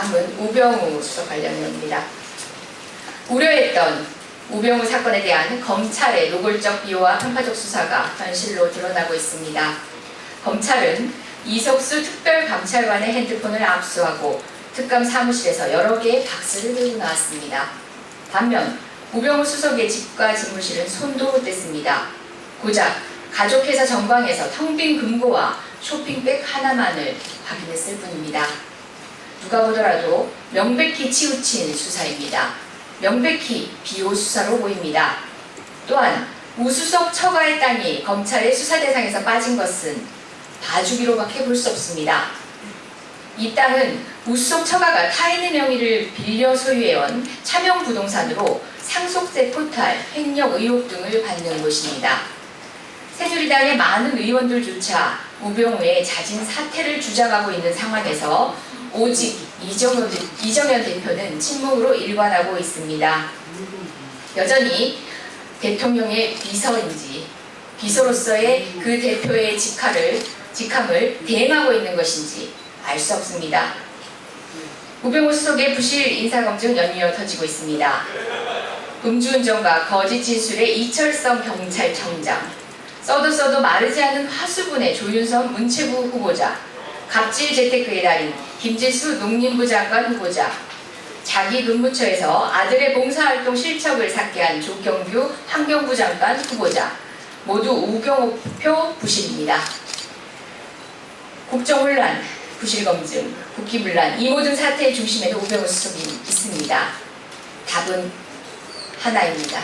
다음은 우병우 수석 관련입니다. 우려했던 우병우 사건에 대한 검찰의 노골적 비호와 편파적 수사가 현실로 드러나고 있습니다. 검찰은 이석수 특별감찰관의 핸드폰을 압수하고 특감 사무실에서 여러 개의 박스를 들고 나왔습니다. 반면 우병우 수석의 집과 집무실은 손도 못 댔습니다. 고작 가족회사 정광에서 텅 빈 금고와 쇼핑백 하나만을 확인했을 뿐입니다. 누가 보더라도 명백히 치우친 수사입니다. 명백히 비호 수사로 보입니다. 또한 우수석 처가의 땅이 검찰의 수사 대상에서 빠진 것은 봐주기로밖에 볼 수 없습니다. 이 땅은 우수석 처가가 타인의 명의를 빌려 소유해온 차명 부동산으로 상속세 포탈, 횡령 의혹 등을 받는 곳입니다. 새누리당의 많은 의원들조차 우병우의 자진 사퇴를 주장하고 있는 상황에서 오직 이정현, 이정현 대표는 침묵으로 일관하고 있습니다. 여전히 대통령의 비서인지 비서로서의 그 대표의 직함을, 직함을 대행하고 있는 것인지 알 수 없습니다. 우병우 수석의 부실 인사검증 연이어 터지고 있습니다. 음주운전과 거짓 진술의 이철성 경찰청장, 써도 써도 마르지 않는 화수분의 조윤선 문체부 후보자, 갑질 재테크의 달인 김진수 농림부 장관 후보자, 자기 근무처에서 아들의 봉사활동 실적을 삭개한 조경규 환경부 장관 후보자, 모두 우병우표 부실입니다. 국정혼란, 부실검증, 국기문란 이 모든 사태의 중심에도 우병우 수석이 있습니다. 답은 하나입니다.